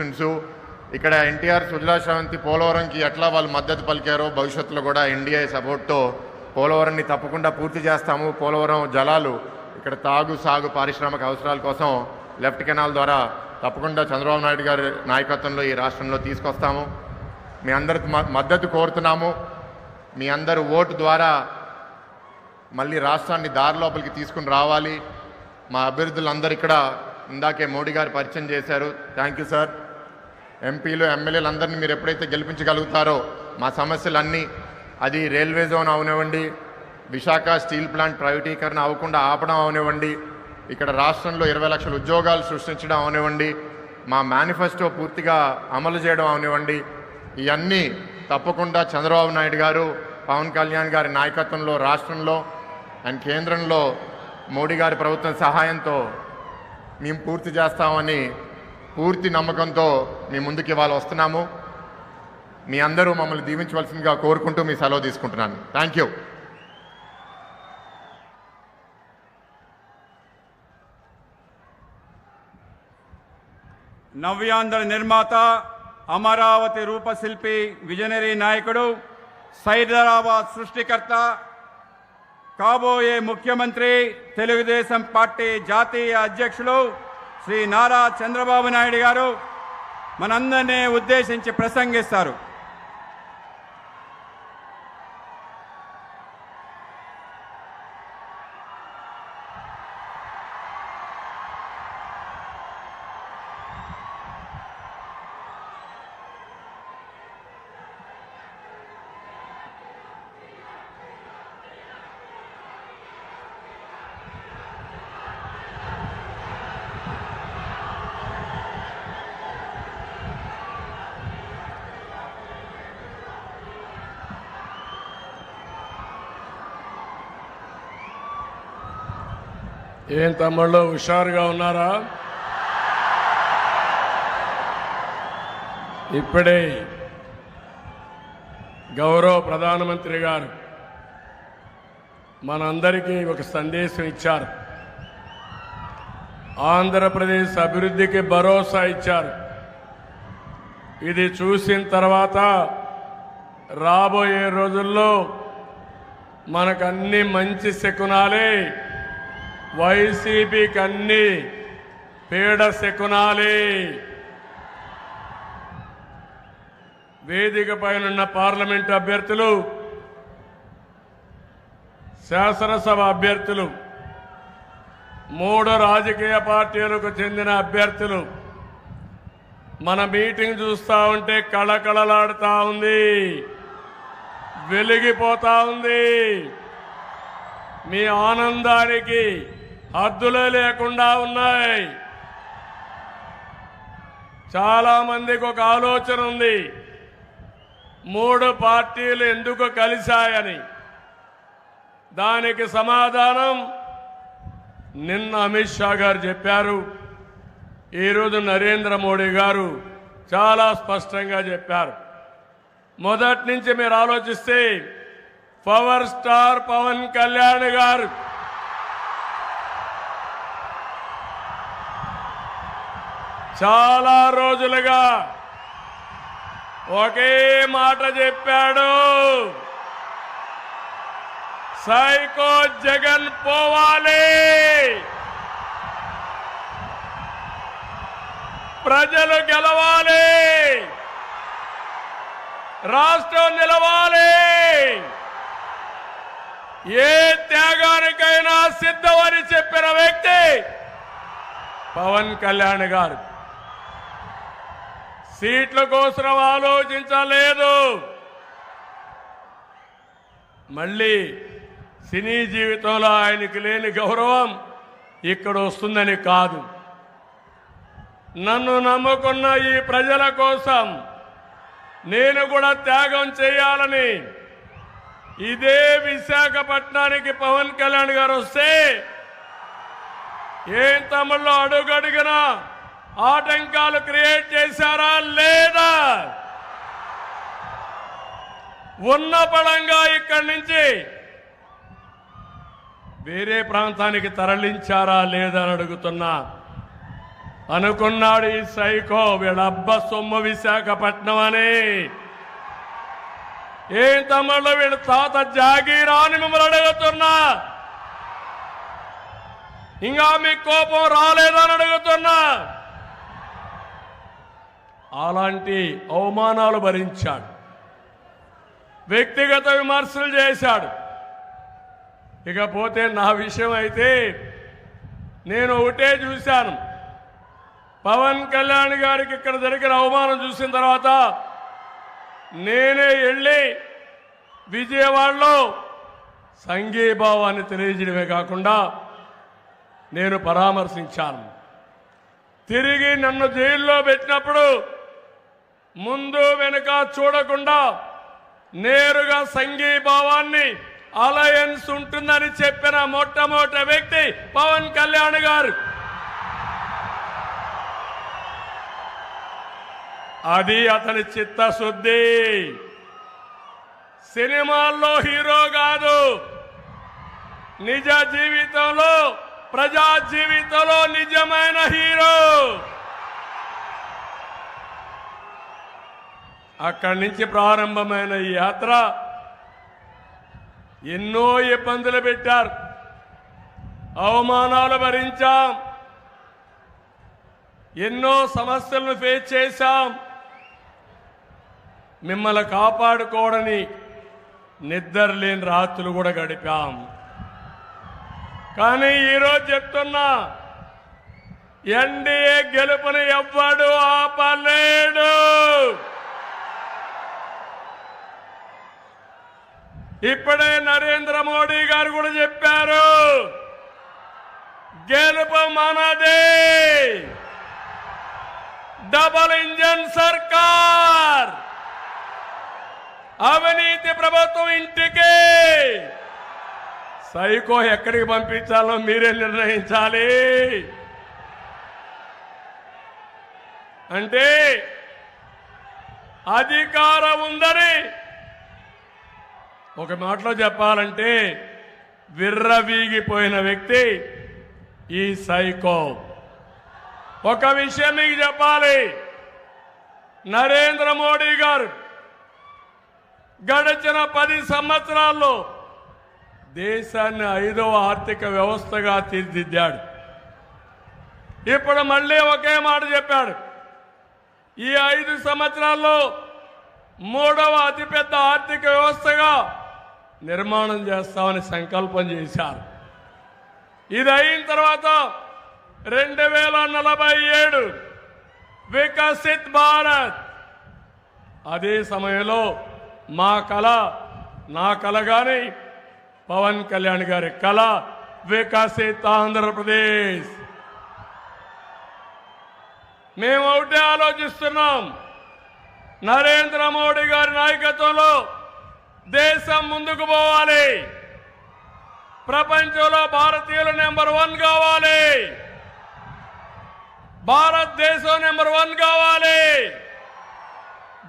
Institutions ఇక్కడ ఎన్టీఆర్ సుజలా శ్రావంతి పోలవరంకి ఎట్లా వాళ్ళు మద్దతు పలికారో భవిష్యత్తులో కూడా ఎన్డీఏ సపోర్ట్తో పోలవరాన్ని తప్పకుండా పూర్తి చేస్తాము. పోలవరం జలాలు ఇక్కడ తాగు సాగు పారిశ్రామిక అవసరాల కోసం లెఫ్ట్ కెనాల్ ద్వారా తప్పకుండా చంద్రబాబు నాయుడు గారి నాయకత్వంలో ఈ రాష్ట్రంలో తీసుకొస్తాము. మీ అందరికి మ- మద్దతు కోరుతున్నాము. మీ అందరు ఓటు ద్వారా మళ్ళీ రాష్ట్రాన్ని దారి లోపలికి తీసుకుని రావాలి. మా అభ్యర్థులందరూ ఇక్కడ ఇందాకే మోడీ గారు పరిచయం చేశారు. Thank you sir. ఎంపీలు ఎమ్మెల్యేలు అందరినీ మీరు ఎప్పుడైతే గెలిపించగలుగుతారో మా సమస్యలన్నీ అది రైల్వే జోన్ అవనివ్వండి విశాఖ స్టీల్ ప్లాంట్ ప్రైవేటీకరణ అవ్వకుండా ఆపడం అవనివ్వండి ఇక్కడ రాష్ట్రంలో ఇరవై లక్షల ఉద్యోగాలు సృష్టించడం అవనివ్వండి మా మేనిఫెస్టో పూర్తిగా అమలు చేయడం అవనివ్వండి. ఇవన్నీ తప్పకుండా చంద్రబాబు నాయుడు గారు పవన్ కళ్యాణ్ గారి నాయకత్వంలో రాష్ట్రంలో అండ్ కేంద్రంలో మోడీ గారి ప్రభుత్వం సహాయంతో మేము పూర్తి చేస్తామని పూర్తి నమ్మకంతో మీ ముందుకు ఇవాళ వస్తున్నాము. మీ అందరూ మమ్మల్ని దీవించవలసిందిగా కోరుకుంటూ మీ సెలవు తీసుకుంటున్నాను. థ్యాంక్ యూ నవ్యాంధ్ర నిర్మాత అమరావతి రూపశిల్పి విజనరీ నాయకుడు సైదరాబాద్ సృష్టికర్త కాబోయే ముఖ్యమంత్రి తెలుగుదేశం పార్టీ జాతీయ అధ్యక్షులు శ్రీ నారా చంద్రబాబు నాయుడు గారు మనందరినీ ఉద్దేశించి ప్రసంగిస్తారు. ఏం తమ్ముళ్ళు హుషారుగా ఉన్నారా? ఇప్పుడే గౌరవ ప్రధానమంత్రి గారు మనందరికీ ఒక సందేశం ఇచ్చారు. ఆంధ్రప్రదేశ్ అభివృద్ధికి భరోసా ఇచ్చారు. ఇది చూసిన తర్వాత రాబోయే రోజుల్లో మనకు అన్ని మంచి శకునాలే వైసీపీకి అన్ని పీడ శకునాలే. వేదిక పైన పార్లమెంటు అభ్యర్థులు శాసనసభ అభ్యర్థులు మూడు రాజకీయ పార్టీలకు చెందిన అభ్యర్థులు మన మీటింగ్ చూస్తా ఉంటే కళకళలాడుతూ ఉంది వెలిగిపోతా ఉంది. మీ ఆనందానికి హద్దులే లేకుండా ఉన్నాయి. చాలా మందికి ఒక ఆలోచన ఉంది. మూడు పార్టీలు ఎందుకు కలిశాయని. దానికి సమాధానం నిన్న అమిత్ షా గారు చెప్పారు. ఈరోజు నరేంద్ర మోడీ గారు చాలా స్పష్టంగా చెప్పారు. మొదటి నుంచి మీరు ఆలోచిస్తే పవర్ స్టార్ పవన్ కళ్యాణ్ గారు. చాలా రోజులుగా ఒకే మాట చెప్పాడు. సైకో జగన్ పోవాలి. ప్రజలు గెలవాలి. రాష్ట్రం నిలవాలి. ఏ త్యాగానికైనా సిద్ధమని చెప్పిన వ్యక్తి పవన్ కళ్యాణ్ గారు. సీట్ల కోసం ఆలోచించలేదు. మళ్ళీ సినీ జీవితంలో ఆయనకి లేని గౌరవం ఇక్కడ వస్తుందని కాదు. నన్ను నమ్ముకున్న ఈ ప్రజల కోసం నేను కూడా త్యాగం చేయాలని ఇదే విశాఖపట్నానికి పవన్ కళ్యాణ్ గారు వస్తే ఏం తమలో అడుగడుగునా? ఆటంకాలు క్రియేట్ చేశారా లేదా? ఉన్న పడంగా ఇక్కడి నుంచి వేరే ప్రాంతానికి తరలించారా లేదా అని అడుగుతున్నా. అనుకున్నాడు ఈ సైకో వీళ్ళబ్బ సొమ్ము విశాఖపట్నం అని. ఏం తమ్ముళ్ళు వీళ్ళ తాత జాగీరా అని మిమ్మల్ని అడుగుతున్నా? ఇంకా మీ కోపం రాలేదని అడుగుతున్నా? అలాంటి అవమానాలు భరించాడు. వ్యక్తిగత విమర్శలు చేశాడు. ఇకపోతే నా విషయం అయితే నేను ఒకటే చూశాను. పవన్ కళ్యాణ్ గారికి ఇక్కడ జరిగిన అవమానం చూసిన తర్వాత నేనే వెళ్ళి విజయవాడలో సంఘీభావాన్ని తెలియజేయడమే కాకుండా నేను పరామర్శించాను. తిరిగి నన్ను జైల్లో పెట్టినప్పుడు ముందు వెనుక చూడకుండా నేరుగా సంఘీభావాన్ని అలయన్స్ ఉంటుందని చెప్పిన మొట్టమొదటి వ్యక్తి పవన్ కళ్యాణ్ గారు. అది అతని చిత్తశుద్ధి. సినిమాల్లో హీరో కాదు. నిజ జీవితంలో ప్రజా జీవితంలో నిజమైన హీరో. అక్కడి నుంచి ప్రారంభమైన ఈ యాత్ర ఎన్నో ఇబ్బందులు పెట్టారు. అవమానాలు భరించాం. ఎన్నో సమస్యలను ఫేస్ చేశాం. మిమ్మల్ని కాపాడుకోవడని నిద్ర లేని రాత్రులు కూడా గడిపాం. కానీ ఈరోజు చెప్తున్నా ఎన్డీఏ గెలుపుని ఎవ్వడు ఆపలేడు. ఇప్పుడే నరేంద్ర మోడీ గారు కూడా చెప్పారు గెలుపు మనదే. డబల్ ఇంజన్ సర్కార్. అవినీతి ప్రభుత్వం ఇంటికి. సైకో ఎక్కడికి పంపించాలో మీరే నిర్ణయించాలి. అంటే అధికారం ఉందని ఒక మాటలో చెప్పాలంటే విర్రవీగిపోయిన వ్యక్తి ఈ సైకో. ఒక విషయం మీకు చెప్పాలి. నరేంద్ర మోడీ గారు గడిచిన పది సంవత్సరాల్లో దేశాన్ని ఐదవ ఆర్థిక వ్యవస్థగా తీర్చిదిద్దాడు. ఇప్పుడు మళ్ళీ ఒకే మాట చెప్పాడు. ఈ ఐదు సంవత్సరాల్లో మూడవ అతిపెద్ద ఆర్థిక వ్యవస్థగా నిర్మాణం చేస్తామని సంకల్పం చేశారు. ఇది అయిన తర్వాత రెండు వేల నలభై ఏడు వికసిత్ భారత్. అదే సమయంలో మా కళ నా కళ కానీ పవన్ కళ్యాణ్ గారి కళ వికసిత్ ఆంధ్రప్రదేశ్. మేము ఒకటే ఆలోచిస్తున్నాం నరేంద్ర మోడీ గారి నాయకత్వంలో దేశం ముందుకు పోవాలి. ప్రపంచంలో భారతీయులు నెంబర్ వన్ కావాలి. భారతదేశం నెంబర్ వన్ కావాలి.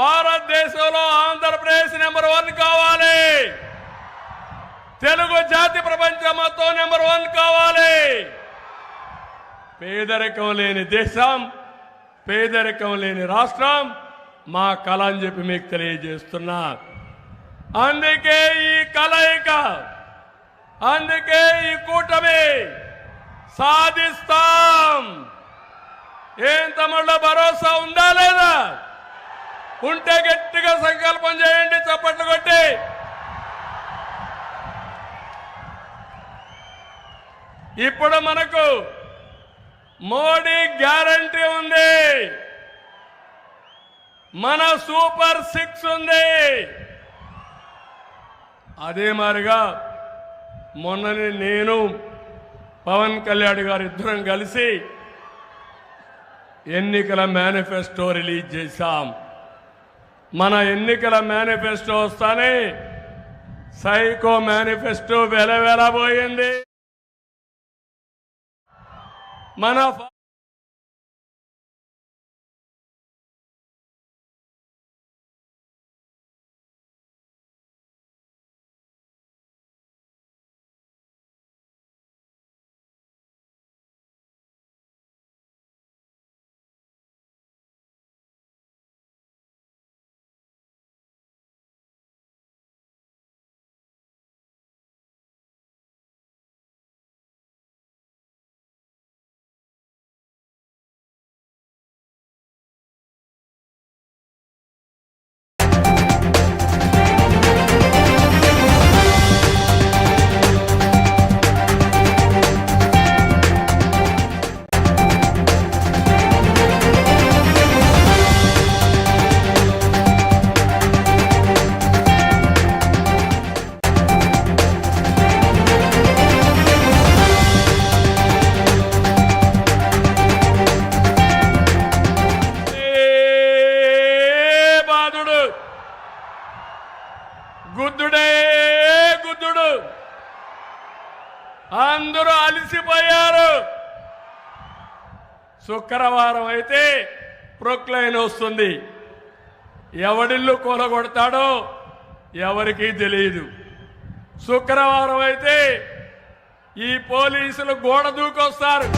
భారతదేశంలో ఆంధ్రప్రదేశ్ నెంబర్ వన్ కావాలి. తెలుగు జాతి ప్రపంచం మొత్తం నెంబర్ వన్ కావాలి. పేదరికం లేని దేశం పేదరికం లేని రాష్ట్రం మా కళ అని చెప్పి మీకు తెలియజేస్తున్నా. అందుకే ఈ కలయిక అందుకే ఈ కూటమి సాధిస్తాం. ఏం తమలో భరోసా ఉందా లేదా? ఉంటే గట్టిగా సంకల్పం చేయండి చప్పట్లు కొట్టి. ఇప్పుడు మనకు మోడీ గ్యారంటీ ఉంది. మన సూపర్ సిక్స్ ఉంది. అదే మారిగా మొన్ననే నేను పవన్ కళ్యాణ్ గారు ఇద్దరం కలిసి ఎన్నికల మేనిఫెస్టో రిలీజ్ చేశాం. మన ఎన్నికల మేనిఫెస్టో వస్తానే. సైకో మేనిఫెస్టో వెలవెలబోయింది. మన గుద్దుడే గుద్దుడు. అందరూ అలసిపోయారు. శుక్రవారం అయితే ప్రొక్లైన్ వస్తుంది. ఎవడిల్లు కూలగొడతాడో ఎవరికీ తెలియదు శుక్రవారం అయితే ఈ పోలీసులు గోడ దూకొస్తారు.